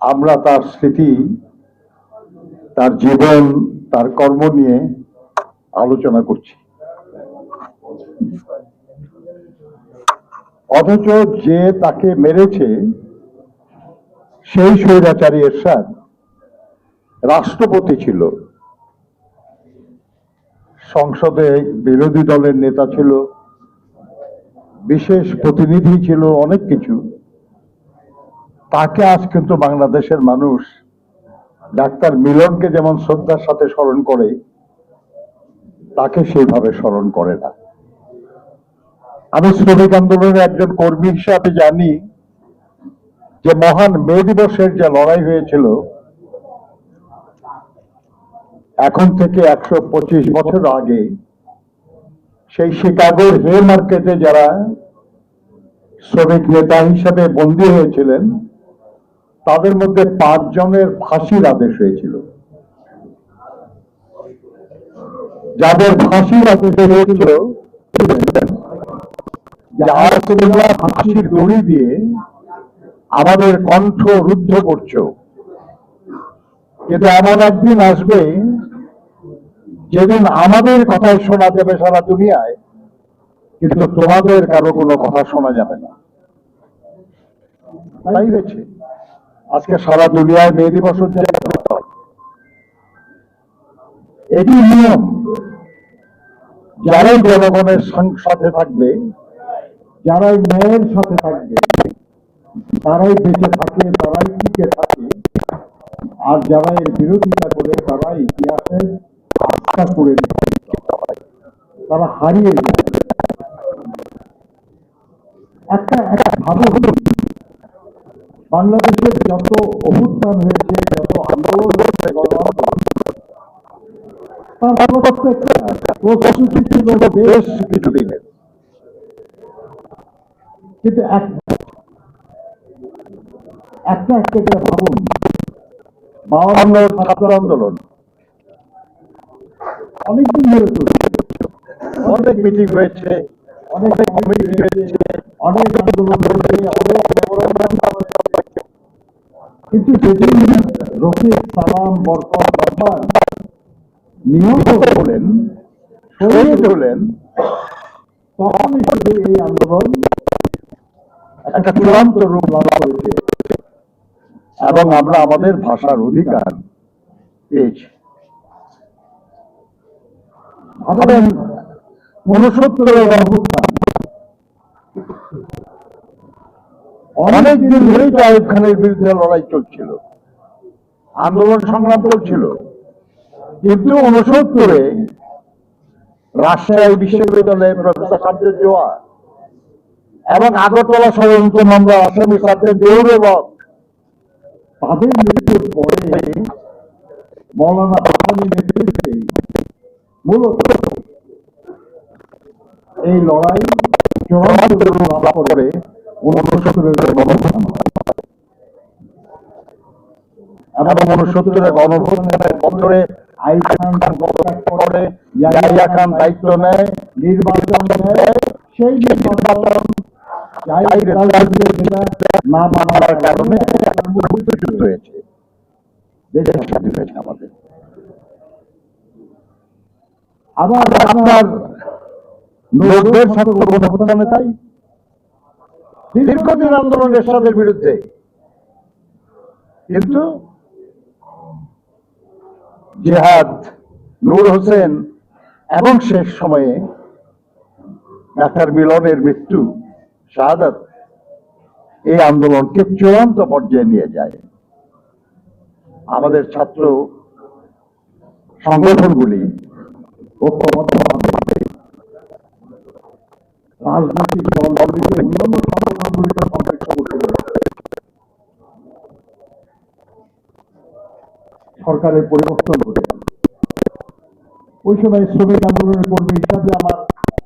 আমরা তার স্মৃতি, তার জীবন, তার কর্ম নিয়ে আলোচনা করছি। অথচ যে তাকে মেরেছে সেই স্বৈরাচারী এরশাদ রাষ্ট্রপতি ছিল। সংসদে বিরোধী দলের নেতা ছিল, বিশেষ প্রতিনিধি ছিল, অনেক কিছু। তাকে আজ কিন্তু বাংলাদেশের মানুষ ডাক্তার মিলনকে যেমন শ্রদ্ধার সাথে স্মরণ করে, তাকে সেইভাবে স্মরণ করে না। আমি শ্রমিক আন্দোলনের একজন কর্মী হিসাবে জানি যে মহান মে দিবসের যে লড়াই হয়েছিল, এখন থেকে একশো পঁচিশ বছর আগে সেই শিকাগোর হে মার্কেটে যারা শ্রমিক নেতা হিসাবে বন্দী হয়েছিলেন তাদের মধ্যে পাঁচ জনের ফাঁসির আদেশ হয়েছিল। যাদের ফাঁসির আদেশ হয়েছিল দড়ি দিয়ে আমাদের কণ্ঠ রুদ্ধ করছ কিন্তু এমন একদিন আসবে, যেদিন আমাদের কথাই শোনা যাবে সারা দুনিয়ায়, কিন্তু তোমাদের কারও কোনো কথা শোনা যাবে না। তাই হয়েছে। আজকে সারা দুনিয়ায় মে দিবস এটি নিয়ম যারাই জনগণের সাথে থাকবে, যারাই ন্যায়ের সাথে থাকবে, তারাই বেঁচে থাকে, তারাই টিকে থাকে, আর যারা এর বিরোধিতা করে তারা ইতিহাসের আস্থা করে তারা হারিয়ে যায় একটা একটা ভাবুন বাংলাদেশের যত অভ্যুত্থান হয়েছে যত আন্দোলন হয়েছে গণ আন্দোলন, তার প্রত্যেকটা প্রস্তুতি ছিল বেশ কিছু কিন্তু একটা একটা করে ভাবুন বাউন্ন ছাত্র আন্দোলন। অনেকদিন ধরে চলছে। অনেক মিটিং হয়েছে অনেক কমিটি হয়েছে অনেক আন্দোলন হয়েছে অনেক। কিন্তু যেদিন রফিক সালাম বরকত রহমান নিহত হলেন, শহীদ হলেন তখনই শুধু এই আন্দোলন একটা চূড়ান্ত রূপ লাভ করেছে এবং আমরা আমাদের ভাষার অধিকার পেয়েছি। আমাদের উনসত্তরের অভ্যুত্থান অনেক দিন ধরেই তো আইব খানের বিরুদ্ধে লড়াই চলছিল, আন্দোলন সংগ্রাম চলছিল। কিন্তু উনসত্তরে রাজশাহী বিশ্ববিদ্যালয়ে প্রফেসর সাজ্জদ জোয়া এবং আগরতলা ষড়যন্ত্র মামলা আসামি সাথে দেউর তাদের মৃত্যুর পরে মৌলানা ভাসানির নেতৃত্বে মূলত এই লড়াই চূড়ান্ত করে উনসত্তরের গণভোট। এবং উনসত্তরের গণভোটের বছরে করে ইয়াহিয়া খান দায়িত্ব নেয়, নির্বাচন সেই নির্বাচন না মানার কারণে যুদ্ধ হয়েছে। দেশের স্বাধীন হয়েছে আমাদের। আবার আপনার নব্বই ছাত্র গণপ্রধানে তাই। দীর্ঘদিন আন্দোলন এরশাদের বিরুদ্ধে। কিন্তু জেহাদ নূর হোসেন এবং শেষ সময়ে ডাক্তার মিলনের মৃত্যু, শাহাদাত, এই আন্দোলনকে চূড়ান্ত পর্যায়ে নিয়ে যায়। আমাদের ছাত্র সংগঠনগুলি ঐক্যবদ্ধভাবে রাজনৈতিক দলগুলিকে অন্যান্য সংগঠনগুলিকে সম্পৃক্ত করতে সরকারের পরিবর্তন ঘটে ওই সময় শ্রমিক আন্দোলনের কর্মী হিসাবে আমার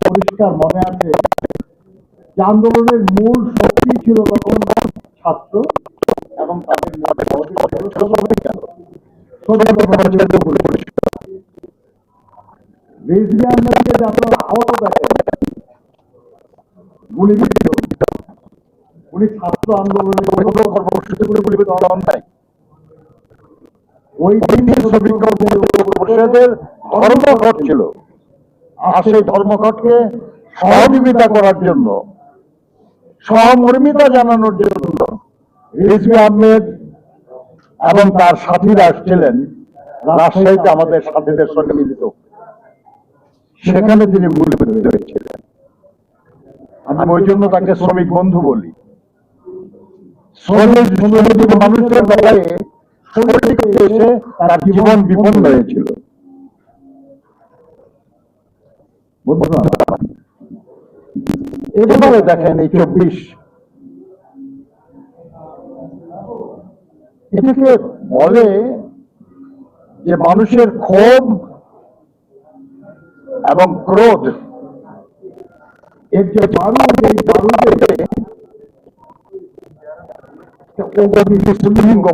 পরিষ্কার মনে আছে যে আন্দোলনের মূল শক্তি ছিল তখন ছাত্র এবং তাদের রিজভি আহমেদকে আহত দেখেন গুলিবিদ্ধ উনি ছাত্র আন্দোলনের ওই পরিষদের ধর্মঘট ছিল, আর সেই ধর্মঘটকে সহযোগিতা করার জন্য, সহমর্মিতা জানানোর জন্য রিজভি আহমেদ এবং তার সাথীরা আসছিলেন রাজশাহীতে আমাদের সাথীদের সঙ্গে মিলিত সেখানে তিনি গুলিবিদ্ধ হয়েছিলেন আমি ওই জন্য তাকে শ্রমিক বন্ধু বলি। শ্রমিক মানুষের বেলায় এসে তার জীবন বিপন্ন হয়েছিল। এবারে দেখেন এই চব্বিশ। এটাকে বলে যে মানুষের ক্ষোভ এবং ক্রোধ এর যে বারুদ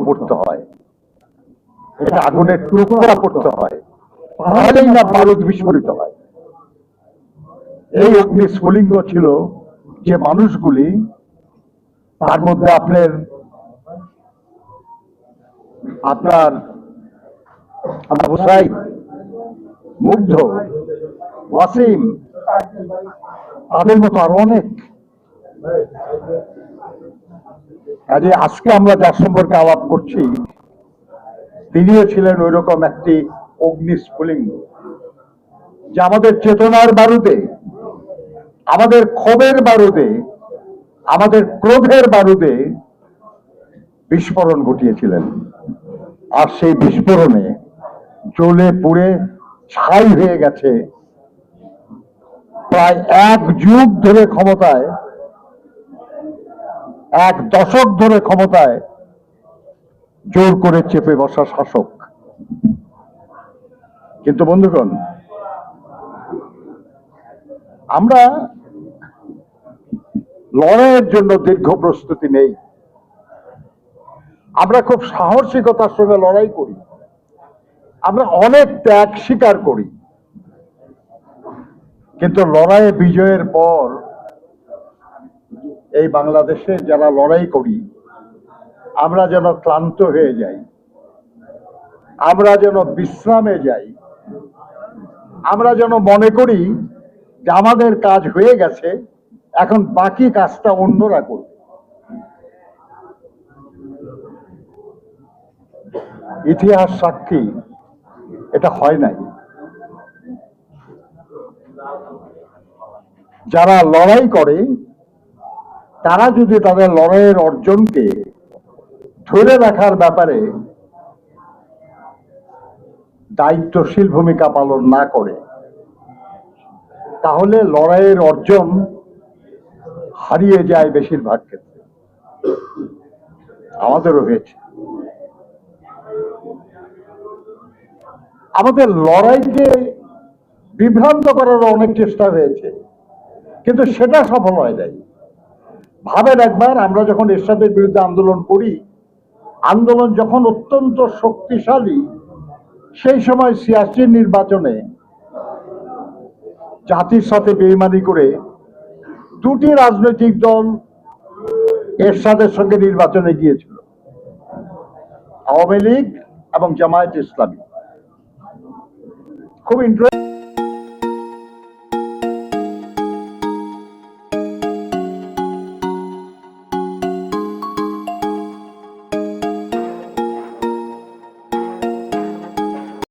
পড়তে হয়, এটা আগুনের টুকরা পড়তে হয় না বারুদ বিস্ফোরিত হয়। এই অগ্নি স্ফুলিঙ্গ ছিল যে মানুষগুলি, তার মধ্যে আপনার আপনার, আবু সাইদ, মুগ্ধ, ওয়াসিম তাদের মতো আরও অনেক। কাজে আজকে আমরা যার সম্পর্কে আলাপ করছি, তিনিও ছিলেন ওই রকম একটি অগ্নিস্ফুলিঙ্গ, যে আমাদের চেতনার বারুদে, আমাদের ক্ষোভের বারুদে, আমাদের ক্রোধের বারুদে বিস্ফোরণ ঘটিয়েছিলেন। আর সেই বিস্ফোরণে জ্বলে পুড়ে ছাই হয়ে গেছে প্রায় এক যুগ ধরে ক্ষমতায়, এক দশক ধরে ক্ষমতায় জোর করে চেপে বসা শাসক। কিন্তু বন্ধুগণ, আমরা লড়াইয়ের জন্য দীর্ঘ প্রস্তুতি নেই। আমরা খুব সাহসিকতার সঙ্গে লড়াই করি। আমরা অনেক ত্যাগ স্বীকার করি। কিন্তু লড়াইয়ে বিজয়ের পর এই বাংলাদেশে যারা লড়াই করি, আমরা যেন ক্লান্ত হয়ে যাই, আমরা যেন বিশ্রামে যাই, আমরা যেন মনে করি যে আমাদের কাজ হয়ে গেছে, এখন বাকি কাজটা অন্যরা করবে। ইতিহাস সাক্ষী, এটা হয় নাই। যারা লড়াই করে, তারা যদি তাদের লড়াইয়ের অর্জনকে ধরে রাখার ব্যাপারে দায়িত্বশীল ভূমিকা পালন না করে, তাহলে লড়াইয়ের অর্জন হারিয়ে যায় বেশিরভাগ ক্ষেত্রে। আমাদেরও হয়েছে। আমাদের লড়াইকে বিভ্রান্ত করার অনেক চেষ্টা হয়েছে। কিন্তু সেটা সফল হয় নাই। ভাবেন একবার, আমরা যখন এরশাদের বিরুদ্ধে আন্দোলন করি, আন্দোলন যখন অত্যন্ত শক্তিশালী, সেই সময় সিয়াসি নির্বাচনে জাতির সাথে বেইমানি করে দুটি রাজনৈতিক দল এরশাদের সঙ্গে নির্বাচনে গিয়েছিল, আওয়ামী লীগ এবং জামায়াত ইসলামী। খুব ইন্টারেস্ট